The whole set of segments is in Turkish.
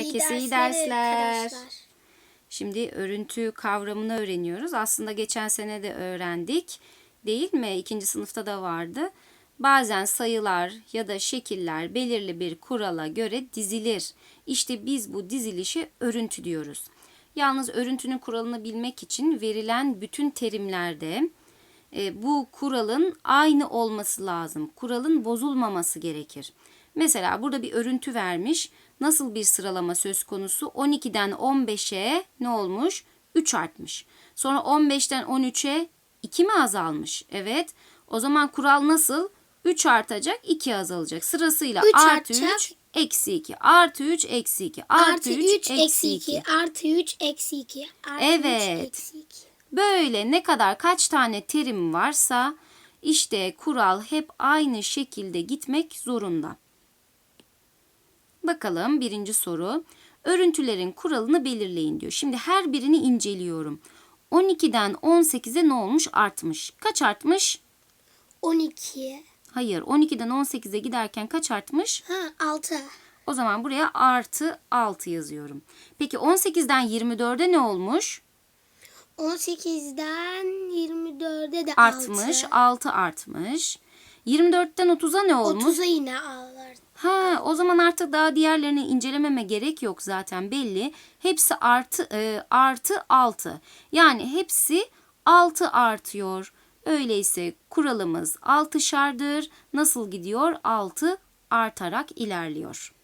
Herkese iyi dersler. Şimdi örüntü kavramını öğreniyoruz. Aslında geçen sene de öğrendik. Değil mi? İkinci sınıfta da vardı. Bazen sayılar ya da şekiller belirli bir kurala göre dizilir. İşte biz bu dizilişe örüntü diyoruz. Yalnız örüntünün kuralını bilmek için verilen bütün terimlerde e, bu kuralın aynı olması lazım. Kuralın bozulmaması gerekir. Mesela burada bir örüntü vermiş. Nasıl bir sıralama söz konusu? 12'den 15'e ne olmuş? 3 artmış. Sonra 15'ten 13'e 2 mi azalmış? Evet. O zaman kural nasıl? 3 artacak, 2 azalacak. Sırasıyla Üç artı artacak. 3, eksi 2, artı 3, eksi 2, artı Artı 3, 3 eksi eksi 2. 2. Artı 3 eksi 2. Artı Evet. 3 eksi 2. Böyle ne kadar kaç tane terim varsa işte kural hep aynı şekilde gitmek zorunda. Bakalım birinci soru. Örüntülerin kuralını belirleyin diyor. Şimdi her birini inceliyorum. 12'den 18'e ne olmuş? Artmış. Kaç artmış? 12. Hayır 12'den 18'e giderken kaç artmış? Ha 6. O zaman buraya artı 6 yazıyorum. Peki 18'den 24'e ne olmuş? 18'den 24'e de Artmış. 6. 6 artmış. 24'ten 30'a ne olmuş? 30'a yine alır. Ha, o zaman artık daha diğerlerini incelememe gerek yok zaten belli. Hepsi artı e, artı 6. Yani hepsi 6 artıyor. Öyleyse kuralımız 6'şardır. Nasıl gidiyor? 6 artarak ilerliyor.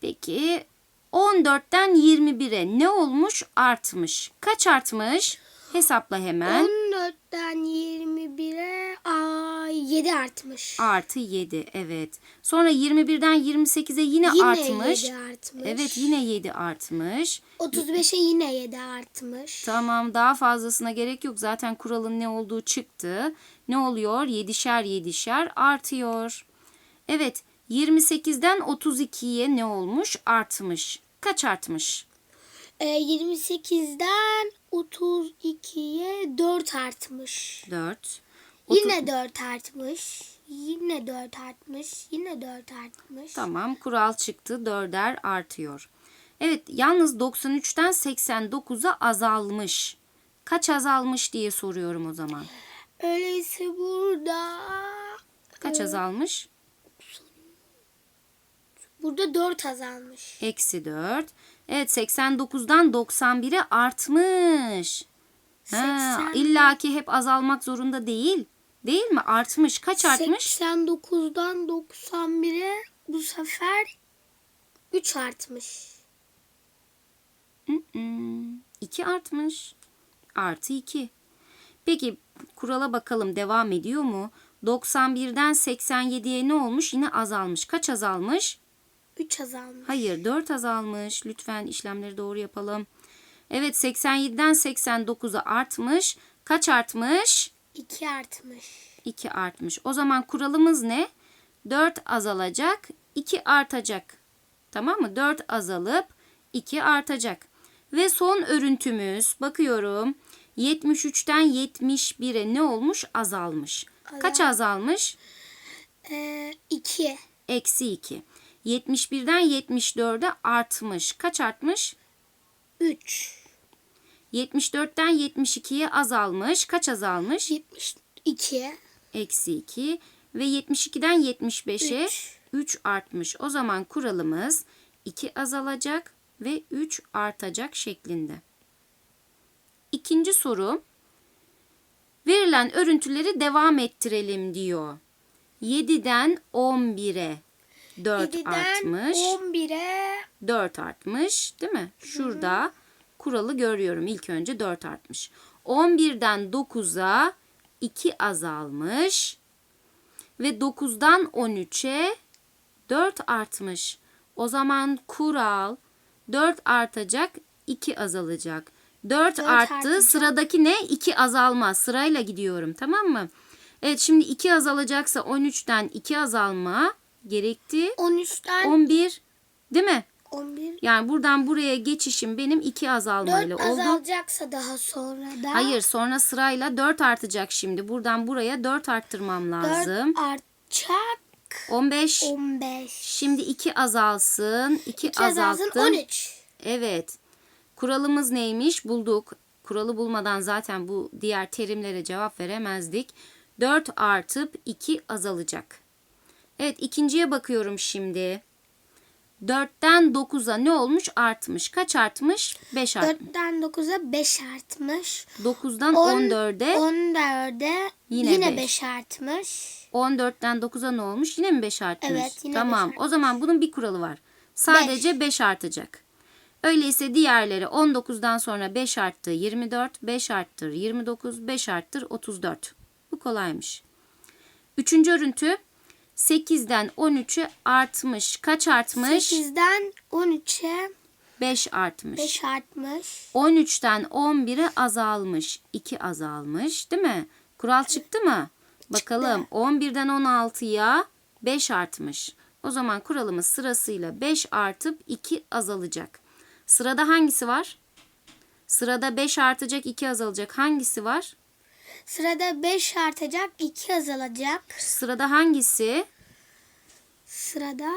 Peki 14'ten 21'e ne olmuş? Artmış. Kaç artmış? Hesapla hemen. 14'ten 21'e aa, 7 artmış. Artı 7 evet. Sonra 21'den 28'e yine, Yine artmış. 7 artmış. Evet yine 7 artmış. 35'e yine 7 artmış. Tamam daha fazlasına gerek yok. Zaten kuralın ne olduğu çıktı. Ne oluyor? 7'şer 7'şer artıyor. Evet 28'den 32'ye ne olmuş? Artmış. Kaç artmış? Ee, 28'den 32'ye 4 artmış. 4. Yine 4 artmış. Yine 4 artmış. Yine 4 artmış. Tamam kural çıktı. 4'er artıyor. Evet yalnız 93'ten 89'a azalmış. Kaç azalmış diye soruyorum o zaman. Öyleyse burada Kaç azalmış? burada 4 azalmış. Eksi 4. Evet 89'dan 91'e artmış. Ha, 80. İlla ki hep azalmak zorunda değil. Değil mi? Artmış. Kaç artmış? 89'dan 91'e bu sefer 3 artmış. 2 artmış. Artı 2. Peki kurala bakalım devam ediyor mu? 91'den 87'ye ne olmuş? Yine azalmış. Kaç azalmış? 3 azalmış. Hayır 4 azalmış. Lütfen işlemleri doğru yapalım. Evet 87'den 89'a artmış. Kaç artmış? 2 artmış. 2 artmış. O zaman kuralımız ne? 4 azalacak, 2 artacak. Tamam mı? 4 azalıp 2 artacak. Ve son örüntümüz bakıyorum. 73'ten 71'e ne olmuş? Azalmış. Kaç azalmış? Ee, 2. Eksi 2. 71'den 74'e artmış. Kaç artmış? 3. 74'ten 72'ye azalmış. Kaç azalmış? 72. Eksi 2. Ve 72'den 75'e Üç. 3 artmış. O zaman kuralımız 2 azalacak ve 3 artacak şeklinde. İkinci soru. Verilen örüntüleri devam ettirelim diyor. 7'den 11'e 4 7'den artmış. 11'e 4 artmış değil mi? Şurada kuralı görüyorum. İlk önce 4 artmış. 11'den 9'a 2 azalmış. Ve 9'dan 13'e 4 artmış. O zaman kural 4 artacak, 2 azalacak. 4, Dört arttı. artacak. Sıradaki ne? 2 azalma. Sırayla gidiyorum. Tamam mı? Evet şimdi 2 azalacaksa 13'ten 2 azalma gerekti. 13'ten 11 değil mi? 11. Yani buradan buraya geçişim benim 2 azalmayla 4 oldu. azalacaksa daha sonra da Hayır sonra sırayla 4 artacak şimdi. Buradan buraya 4 arttırmam 4 lazım. artacak. 15. 15. Şimdi 2 azalsın. 2 2 azalsın azalttın. 13. Evet. Kuralımız neymiş? Bulduk. Kuralı bulmadan zaten bu diğer terimlere cevap veremezdik. 4 artıp 2 azalacak. Evet ikinciye bakıyorum şimdi. 4'ten 9'a ne olmuş? Artmış. Kaç artmış? 5 artmış. 4'ten 9'a 5 artmış. 9'dan On- 14'e 14'e Yine yine, beş. 5 artmış. 14'ten 9'a ne olmuş? Yine mi 5 artmış? Evet, yine Tamam. beş O zaman bunun bir kuralı var. Sadece 5 artacak. Öyleyse diğerleri 19'dan sonra 5 arttı 24, 5 arttır 29, 5 arttır 34. Bu kolaymış. Üçüncü örüntü 8'den 13'e artmış. Kaç artmış? 8'den 13'e 5 artmış. 5 artmış. 13'ten 11'e azalmış. 2 azalmış değil mi? Kural çıktı mı? Bakalım 11'den 16'ya 5 artmış. O zaman kuralımız sırasıyla 5 artıp 2 azalacak. Sırada hangisi var? Sırada 5 artacak 2 azalacak. Hangisi var? Sırada 5 artacak 2 azalacak. Sırada hangisi? Sırada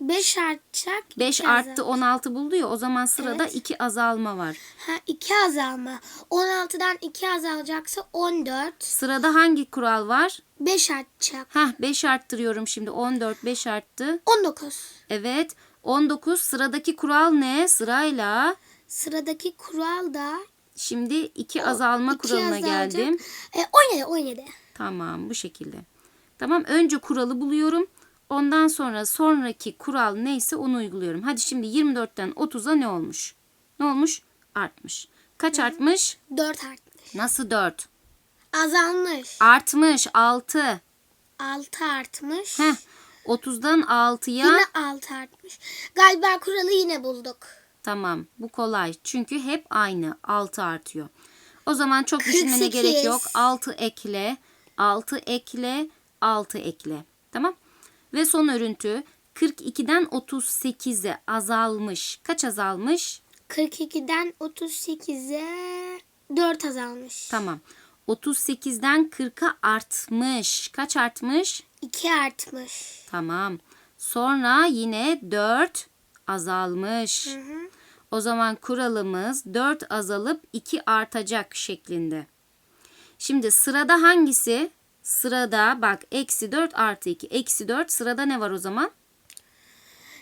5 artacak 5 iki arttı azalacak. 16 buldu ya o zaman sırada Evet. 2 azalma var. Ha 2 azalma. 16'dan 2 azalacaksa 14. Sırada hangi kural var? 5 artacak. Heh 5 arttırıyorum şimdi 14 5 arttı. 19. Evet. 19 sıradaki kural ne? Sırayla Sıradaki kural da şimdi 2 azalma iki kuralına azalacak. geldim. E, 17 17. Tamam bu şekilde. Tamam önce kuralı buluyorum. Ondan sonra sonraki kural neyse onu uyguluyorum. Hadi şimdi 24'ten 30'a ne olmuş? Ne olmuş? Artmış. Kaç artmış? 4 artmış. Nasıl 4? Azalmış. Artmış 6. 6 artmış. Heh 30'dan 6'ya Yine 6 artmış. Galiba kuralı yine bulduk. Tamam bu kolay. Çünkü hep aynı. 6 artıyor. O zaman çok düşünmene 48. gerek yok. 6 ekle, 6 ekle, 6 ekle. Tamam. Ve son örüntü 42'den 38'e azalmış. Kaç azalmış? 42'den 38'e 4 azalmış. Tamam. 38'den 40'a artmış. Kaç artmış? 2 artmış. Tamam. Sonra yine 4 azalmış. Hı hı. O zaman kuralımız 4 azalıp 2 artacak şeklinde. Şimdi sırada hangisi? Sırada bak eksi 4 artı 2. Eksi 4 sırada ne var o zaman?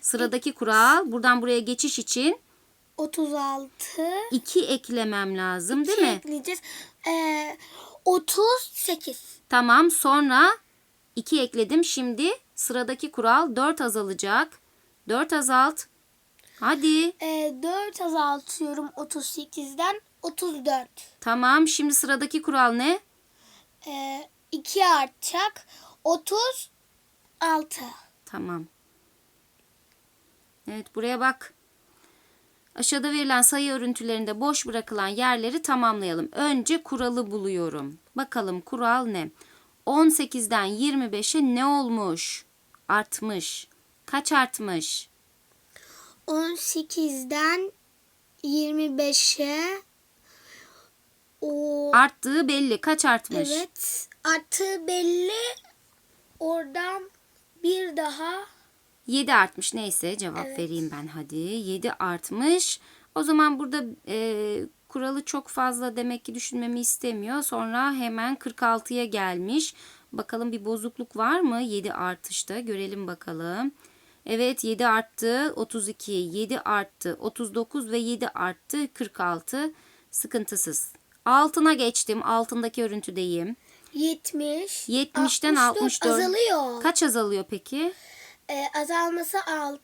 Sıradaki kural buradan buraya geçiş için 36 2 eklemem lazım değil iki mi? ekleyeceğiz. Ee, 38. Tamam sonra 2 ekledim. Şimdi sıradaki kural 4 azalacak. 4 azalt. Hadi. Ee, 4 azaltıyorum 38'den 34. Tamam şimdi sıradaki kural ne? Ee, 2 artacak 36. Tamam. Evet buraya bak. Aşağıda verilen sayı örüntülerinde boş bırakılan yerleri tamamlayalım. Önce kuralı buluyorum. Bakalım kural ne? 18'den 25'e ne olmuş? Artmış. Kaç artmış? 18'den 25'e o Arttığı belli. Kaç artmış? evet artı belli oradan bir daha 7 artmış. Neyse cevap Evet. vereyim ben hadi. 7 artmış. O zaman burada e, kuralı çok fazla demek ki düşünmemi istemiyor. Sonra hemen 46'ya gelmiş. Bakalım bir bozukluk var mı 7 artışta? Görelim bakalım. Evet 7 arttı 32, 7 arttı 39 ve 7 arttı 46. Sıkıntısız. Altına geçtim. Altındaki örüntüdeyim. 70 70'ten 64. azalıyor. Kaç azalıyor peki? Ee, azalması 6.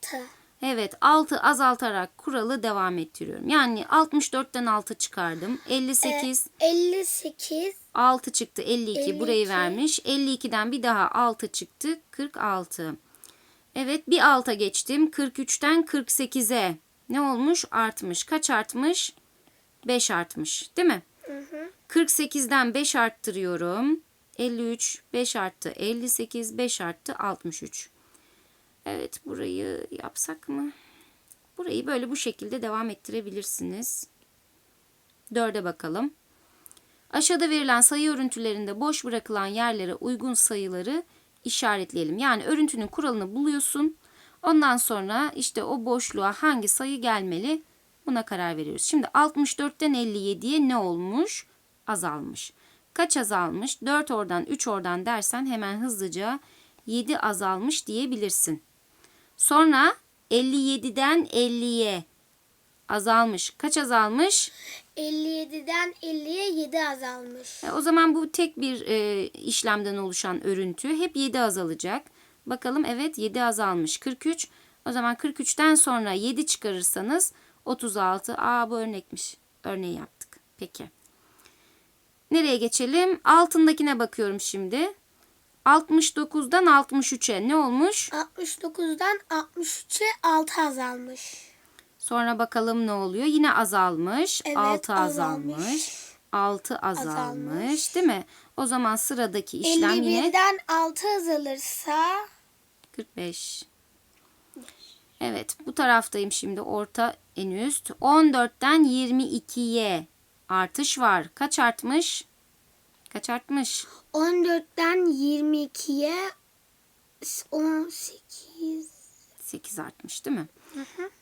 Evet 6 azaltarak kuralı devam ettiriyorum. Yani 64'ten 6 çıkardım. 58 58 6 çıktı 52, burayı 52. vermiş. 52'den bir daha 6 çıktı 46. Evet bir alta geçtim. 43'ten 48'e ne olmuş? Artmış. Kaç artmış? 5 artmış değil mi? 48'den 5 arttırıyorum. 53 5 arttı 58 5 arttı 63. Evet burayı yapsak mı? Burayı böyle bu şekilde devam ettirebilirsiniz. 4'e bakalım. Aşağıda verilen sayı örüntülerinde boş bırakılan yerlere uygun sayıları işaretleyelim. Yani örüntünün kuralını buluyorsun. Ondan sonra işte o boşluğa hangi sayı gelmeli buna karar veriyoruz. Şimdi 64'ten 57'ye ne olmuş? Azalmış. Kaç azalmış? 4 oradan 3 oradan dersen hemen hızlıca 7 azalmış diyebilirsin. Sonra 57'den 50'ye azalmış. Kaç azalmış? 57'den 50'ye 7 azalmış. E, O zaman bu tek bir e, işlemden oluşan örüntü hep 7 azalacak. Bakalım evet 7 azalmış. 43. O zaman 43'ten sonra 7 çıkarırsanız 36. Aa bu örnekmiş. Örneği yaptık. Peki. Nereye geçelim? Altındakine bakıyorum şimdi. 69'dan 63'e ne olmuş? 69'dan 63'e 6 azalmış. Sonra bakalım ne oluyor? Yine azalmış. Evet, 6 azalmış. azalmış. 6 azalmış, Azalmış. değil mi? O zaman sıradaki işlem yine 51'den 6 azalırsa 45. Evet bu taraftayım şimdi orta en üst. 14'ten 22'ye artış var. Kaç artmış? Kaç artmış? 14'ten 22'ye 18 8 artmış değil mi?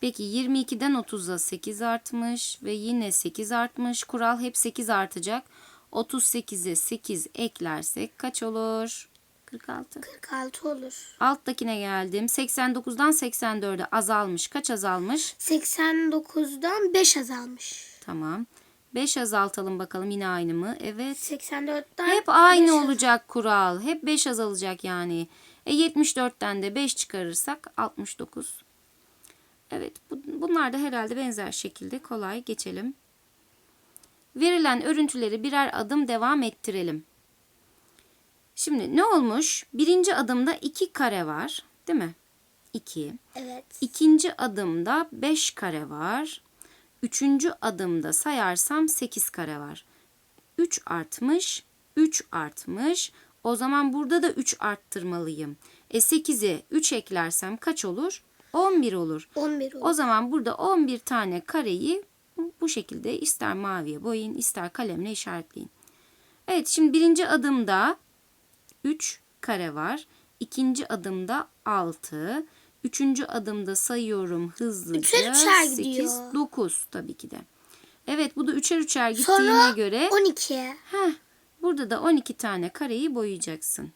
Peki 22'den 30'a 8 artmış ve yine 8 artmış. Kural hep 8 artacak. 38'e 8 eklersek kaç olur? 46. 46 olur. Alttakine geldim. 89'dan 84'e azalmış. Kaç azalmış? 89'dan 5 azalmış. Tamam. 5 azaltalım bakalım yine aynı mı? Evet. 84'ten Hep aynı olacak kural. Hep 5 azalacak yani. E 74'ten de 5 çıkarırsak 69. Evet bu, bunlar da herhalde benzer şekilde kolay geçelim. Verilen örüntüleri birer adım devam ettirelim. Şimdi ne olmuş? Birinci adımda 2 kare var. Değil mi? 2. Evet. İkinci adımda 5 kare var. Üçüncü adımda sayarsam 8 kare var. 3 artmış, 3 artmış. O zaman burada da 3 arttırmalıyım. E 8'e 3 eklersem kaç olur? 11 olur. 11 olur. O zaman burada 11 tane kareyi bu şekilde ister maviye boyayın ister kalemle işaretleyin. Evet şimdi birinci adımda 3 kare var. İkinci adımda 6. Üçüncü adımda sayıyorum hızlıca. Üçer üçer 8, gidiyor. 9 tabii ki de. Evet bu da üçer üçer gittiğine Sonra göre 12. heh, burada da 12 tane kareyi boyayacaksın.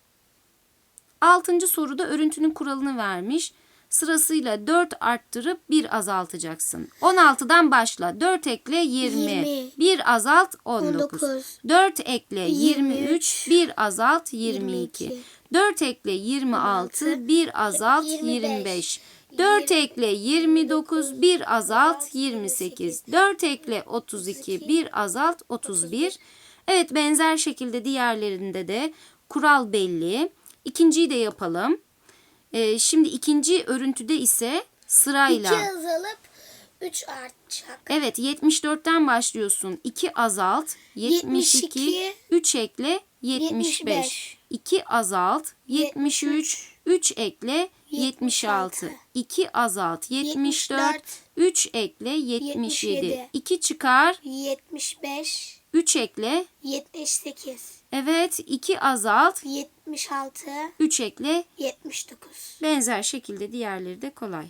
Altıncı soruda örüntünün kuralını vermiş. Sırasıyla 4 arttırıp 1 azaltacaksın. 16'dan başla. 4 ekle 20. Yirmi. 1 azalt 19. 19. 4 ekle 23. 23. 1 azalt 22. 22. 4 ekle 26. 1 azalt 25. 25. 4 ekle 29. 1 azalt 28. 4 ekle 32. 1 azalt 31. Evet benzer şekilde diğerlerinde de kural belli. İkinciyi de yapalım. Ee, şimdi ikinci örüntüde ise 2 sırayla. azalıp 3 artacak. Evet 74'ten başlıyorsun. 2 azalt 72, 72, 3 ekle 75. 75. 2 azalt 73, 3 ekle 76. 2 azalt 74, 3 ekle 77. 77. 2 çıkar 75, 3 ekle. 78, Evet 2 azalt 76, 3 ekle 79. Benzer şekilde diğerleri de kolay.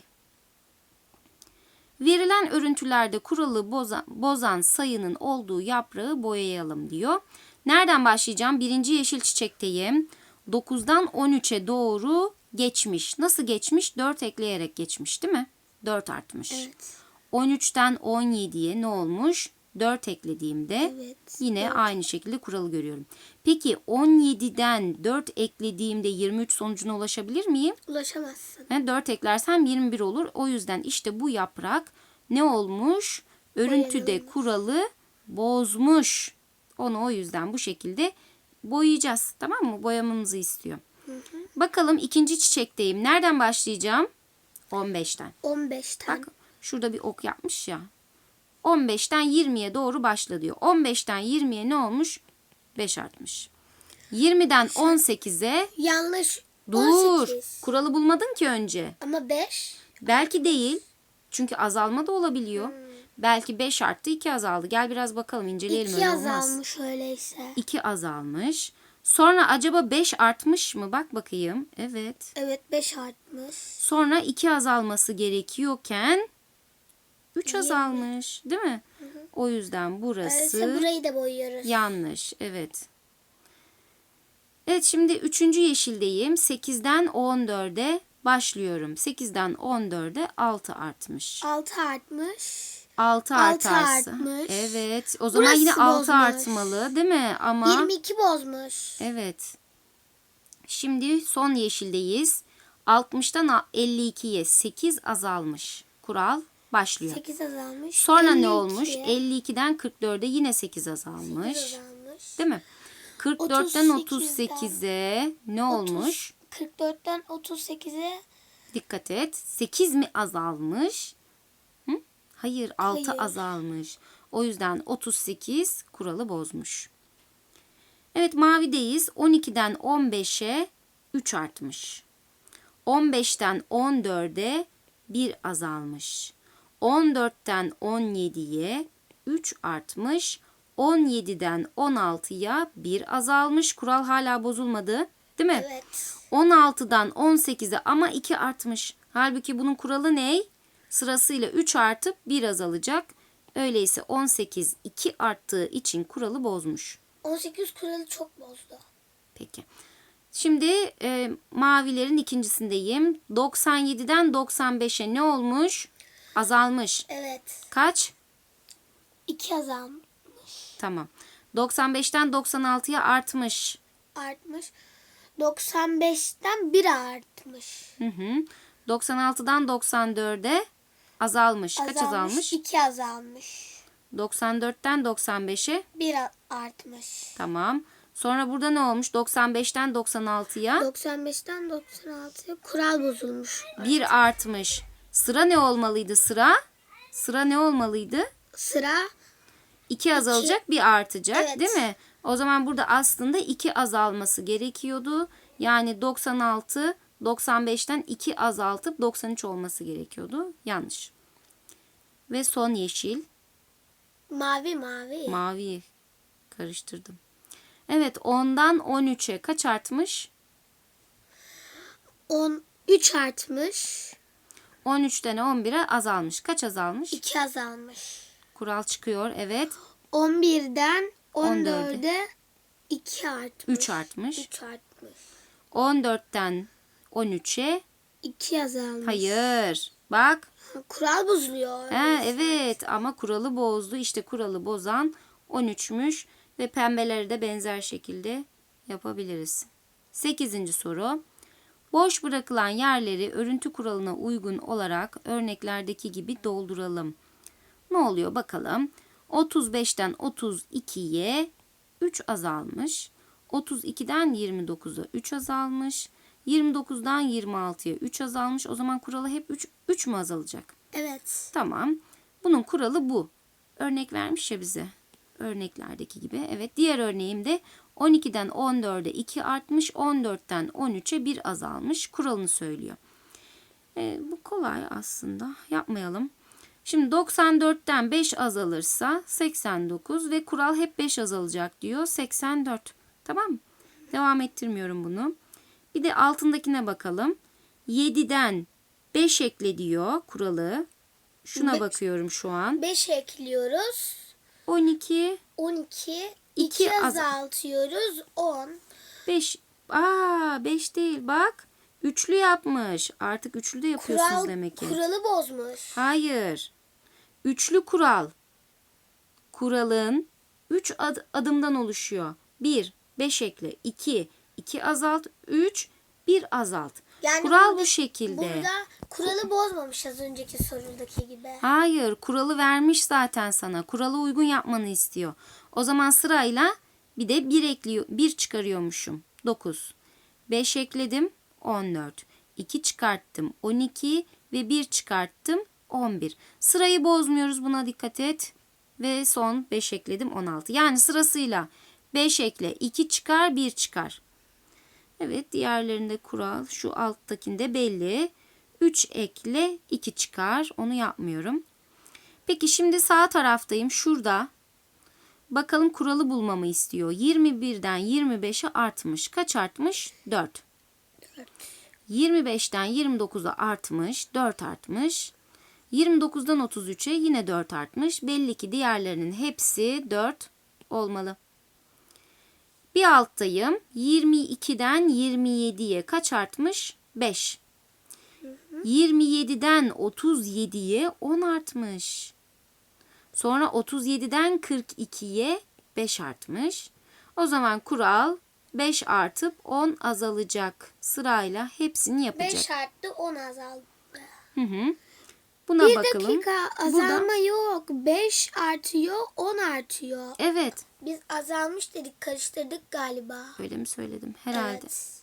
Verilen örüntülerde kuralı bozan, bozan sayının olduğu yaprağı boyayalım diyor. Nereden başlayacağım? Birinci yeşil çiçekteyim. 9'dan 13'e doğru geçmiş. Nasıl geçmiş? 4 ekleyerek geçmiş değil mi? 4 artmış. Evet. 13'ten 17'ye ne olmuş? 4 eklediğimde Evet, yine aynı şekilde kuralı görüyorum. Peki 17'den 4 eklediğimde 23 sonucuna ulaşabilir miyim? Ulaşamazsın. Yani 4 eklersem 21 olur. O yüzden işte bu yaprak ne olmuş? Örüntüde Boyanılmış. kuralı bozmuş. Onu o yüzden bu şekilde boyayacağız. Tamam mı? Boyamamızı istiyor. Bakalım ikinci çiçekteyim. Nereden başlayacağım? 15'ten. 15'ten. Bak şurada bir ok yapmış ya. 15'ten 20'ye doğru başla diyor. 15'ten 20'ye ne olmuş? 5 artmış. 20'den 18'e Yanlış. dur. 18. Kuralı bulmadın ki önce. Ama 5. Belki değil. Çünkü azalma da olabiliyor. Belki 5 arttı 2 azaldı. Gel biraz bakalım inceleyelim 2 öyle olmaz. azalmış öyleyse. 2 azalmış. Sonra acaba 5 artmış mı? Bak bakayım. Evet. Evet 5 artmış. Sonra 2 azalması gerekiyorken 3 azalmış. Değil mi? O yüzden burası Öyleyse burayı da boyuyoruz. yanlış. Evet. Evet şimdi üçüncü yeşildeyim. 8'den 14'e başlıyorum. 8'den 14'e 6 artmış. 6 artmış. 6 Altı artarsa. artmış. Evet. O zaman Burası yine 6 bozmuş. artmalı değil mi? Ama 22 bozmuş. evet. Şimdi son yeşildeyiz. 60'tan 52'ye 8 azalmış. Kural başlıyor. 8 azalmış. Sonra ne 52'ye olmuş? 52'den 44'e yine 8 azalmış. 8 azalmış. Değil mi? 44'ten 38'den 38'e ne olmuş? 44'ten 38'e Dikkat et. 8 mi azalmış? Hı? Hayır 6 Hayır. azalmış. O yüzden 38 kuralı bozmuş. Evet mavideyiz. 12'den 15'e 3 artmış. 15'ten 14'e 1 azalmış. 14'ten 17'ye 3 artmış. 17'den 16'ya 1 azalmış. Kural hala bozulmadı. Değil mi? evet. 16'dan 18'e ama 2 artmış. Halbuki bunun kuralı ne? Sırasıyla 3 artıp 1 azalacak. Öyleyse 18 2 arttığı için kuralı bozmuş. 18 kuralı çok bozdu. Peki. Şimdi e, mavilerin ikincisindeyim. 97'den 95'e ne olmuş? Azalmış. Evet. Kaç? 2 azalmış. Tamam. 95'ten 96'ya artmış. Artmış. 95'ten 1 artmış. Hı hı. 96'dan 94'e azalmış. Kaç azalmış? 2 azalmış. 94'ten 95'e 1 artmış. tamam. Sonra burada ne olmuş? 95'ten 96'ya 95'ten 96'ya kural bozulmuş. 1 artmış. Sıra ne olmalıydı sıra? Sıra ne olmalıydı? Sıra 2 azalacak, 1 artacak Evet. değil mi? O zaman burada aslında 2 azalması gerekiyordu. Yani 96 95'ten 2 azaltıp 93 olması gerekiyordu. Yanlış. Ve son yeşil. mavi mavi. Mavi karıştırdım. Evet 10'dan 13'e kaç artmış? 10 3 artmış. 13'ten 11'e azalmış. Kaç azalmış? 2 azalmış. Kural çıkıyor. Evet. 11'den 14'e 14'e 2 artmış. 3 artmış. 3 artmış. 14'ten 13'e 2 azalmış. hayır. Bak. Kural bozuluyor. Ha, evet ama kuralı bozdu. İşte kuralı bozan 13'müş ve pembeleri de benzer şekilde yapabiliriz. 8. soru. Boş bırakılan yerleri örüntü kuralına uygun olarak örneklerdeki gibi dolduralım. Ne oluyor bakalım. 35'ten 32'ye 3 azalmış. 32'den 29'a 3 azalmış. 29'dan 26'ya 3 azalmış. O zaman kuralı hep 3, 3 mü azalacak? Evet. Tamam. Bunun kuralı bu. Örnek vermiş ya bize. Örneklerdeki gibi. Evet diğer örneğimde 12'den 14'e 2 artmış. 14'ten 13'e 1 azalmış. Kuralını söylüyor. E, bu kolay aslında. Yapmayalım. Şimdi 94'ten 5 azalırsa 89 ve kural hep 5 azalacak diyor. 84. Tamam mı? Devam ettirmiyorum bunu. Bir de altındakine bakalım. 7'den 5 ekle diyor kuralı. Şuna Beş. bakıyorum şu an. 5 ekliyoruz. 12, 12. İki 2 az- azaltıyoruz. 10. 5. Aa 5 değil bak. Üçlü yapmış. Artık üçlü de yapıyorsunuz Kural, demek ki. kuralı bozmuş. Hayır. Üçlü kural. Kuralın 3 adımdan oluşuyor. 1, 5 ekle. 2, 2 azalt. 3, 1 azalt. Yani Kural burada- bu şekilde. Burada kuralı bozmamış az önceki sorudaki gibi. Hayır, kuralı vermiş zaten sana. Kurala uygun yapmanı istiyor. O zaman sırayla bir de 1 ekliyor, 1 çıkarıyormuşum. 9. 5 ekledim 14. 2 çıkarttım 12 ve 1 çıkarttım 11. Sırayı bozmuyoruz buna dikkat et. Ve son 5 ekledim 16. Yani sırasıyla 5 ekle 2 çıkar 1 çıkar. Evet diğerlerinde kural şu alttakinde belli. 3 ekle 2 çıkar. Onu yapmıyorum. Peki şimdi sağ taraftayım. Şurada Bakalım kuralı bulmamı istiyor. 21'den 25'e artmış. Kaç artmış? 4. 25'ten 29'a artmış. 4 artmış. 29'dan 33'e yine 4 artmış. Belli ki diğerlerinin hepsi 4 olmalı. Bir alttayım. 22'den 27'ye kaç artmış? 5. 27'den 37'ye 10 artmış. Sonra 37'den 42'ye 5 artmış. O zaman kural 5 artıp 10 azalacak. Sırayla hepsini yapacak. 5 arttı 10 azaldı. Hı hı. Buna Bir bakalım. dakika Bu da- azalma yok. 5 artıyor 10 artıyor. Evet. Biz azalmış dedik karıştırdık galiba. Öyle mi söyledim? Herhalde. Evet.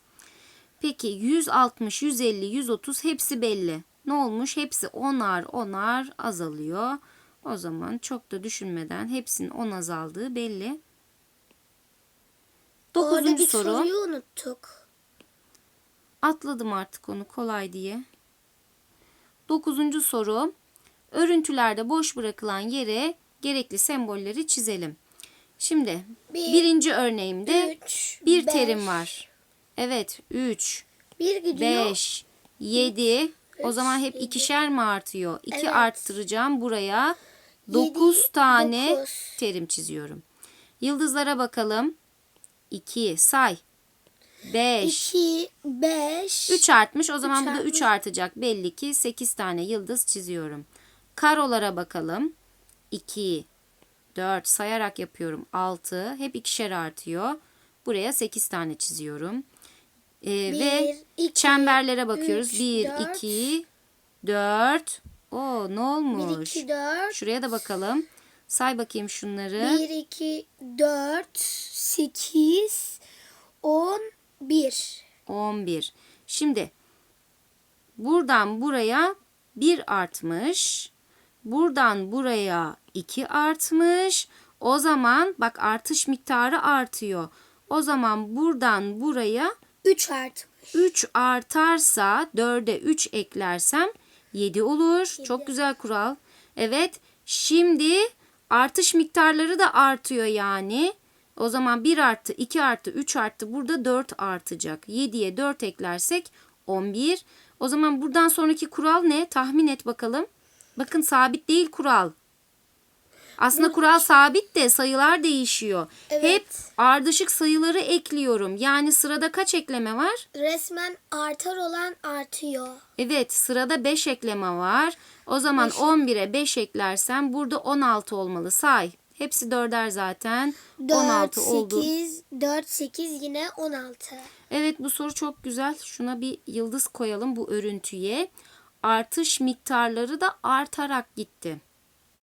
Peki 160, 150, 130 hepsi belli. Ne olmuş? Hepsi onar onar azalıyor. O zaman çok da düşünmeden hepsinin 10 azaldığı belli. Dokuzuncu soru. soruyu unuttuk. Atladım artık onu kolay diye. Dokuzuncu soru. Örüntülerde boş bırakılan yere gerekli sembolleri çizelim. Şimdi Bir, birinci örneğimde 3, bir terim var. Evet 3, Bir gidiyor. 5, 7. O Üç, zaman hep ikişer mi artıyor? 2 Evet. arttıracağım buraya. 9 tane dokuz. terim çiziyorum. Yıldızlara bakalım. 2 say. 5. 2, 5. 3 artmış. O zaman Üç bu da 3 artmış. artacak. Belli ki 8 tane yıldız çiziyorum. Karolara bakalım. 2, 4 sayarak yapıyorum. 6. Hep ikişer artıyor. Buraya 8 tane çiziyorum. Ee, ve iki, çemberlere bakıyoruz. üç, 1, dört. 2, 4. Oo ne 1, olmuş? 2, 4. Şuraya da bakalım. Say bakayım şunları. 1, 2, 4, 8, 10, 1. 11. Şimdi buradan buraya 1 artmış. Buradan buraya 2 artmış. O zaman bak artış miktarı artıyor. O zaman buradan buraya 3 artmış. 3 artarsa 4'e 3 eklersem 7 olur. Çok güzel kural. Evet. Şimdi artış miktarları da artıyor yani. O zaman 1 arttı, 2 arttı, 3 arttı. Burada 4 artacak. 7'ye 4 eklersek 11. O zaman buradan sonraki kural ne? Tahmin et bakalım. Bakın sabit değil kural. Aslında kural sabit de sayılar değişiyor. Evet. Hep ardışık sayıları ekliyorum. Yani sırada kaç ekleme var? Resmen artar olan artıyor. Evet sırada 5 ekleme var. O zaman Beş. 11'e 5 eklersem burada 16 olmalı. Say. Hepsi dörder zaten. 4, 16 oldu. 8, 4, 8 yine 16. Evet bu soru çok güzel. Şuna bir yıldız koyalım bu örüntüye. Artış miktarları da artarak gitti.